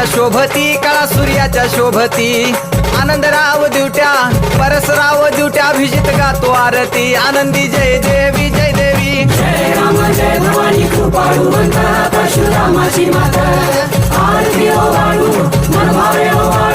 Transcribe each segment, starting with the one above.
सूर्याच्या शोभती कळा सूर्याच्या शोभती. आनंदराव दिवट्या परसराव दिवट्या अभिजित गातो आरती. आनंदी जय देवी जय देवी. जय राम जय भवानी कृपाळूवंत परशुरामाची माता. आरती ओ वाळू मनभावे हो ओ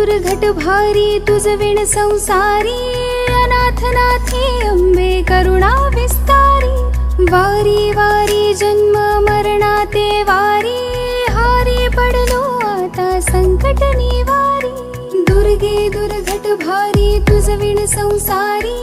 दुर्घट भारी तुझ विण संसारी अनाथनाथी अंबे करुणा विस्तारी वारी वारी जन्म मरणाते वारी हारी पडलो आता संकट निवारी. दुर्गे दुर्घट भारी तुझ विण संसारी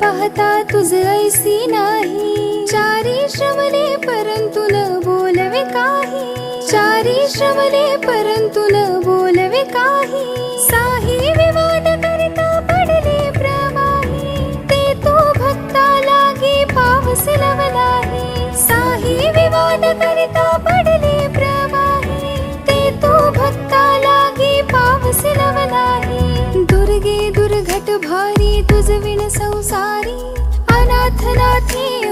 पाहता तुझ ऐसी नाही. चारी श्रमले परंतु न बोलवे काही. चारी श्रमले परंतु न बोलवे काही. सारी अनाथ नाथी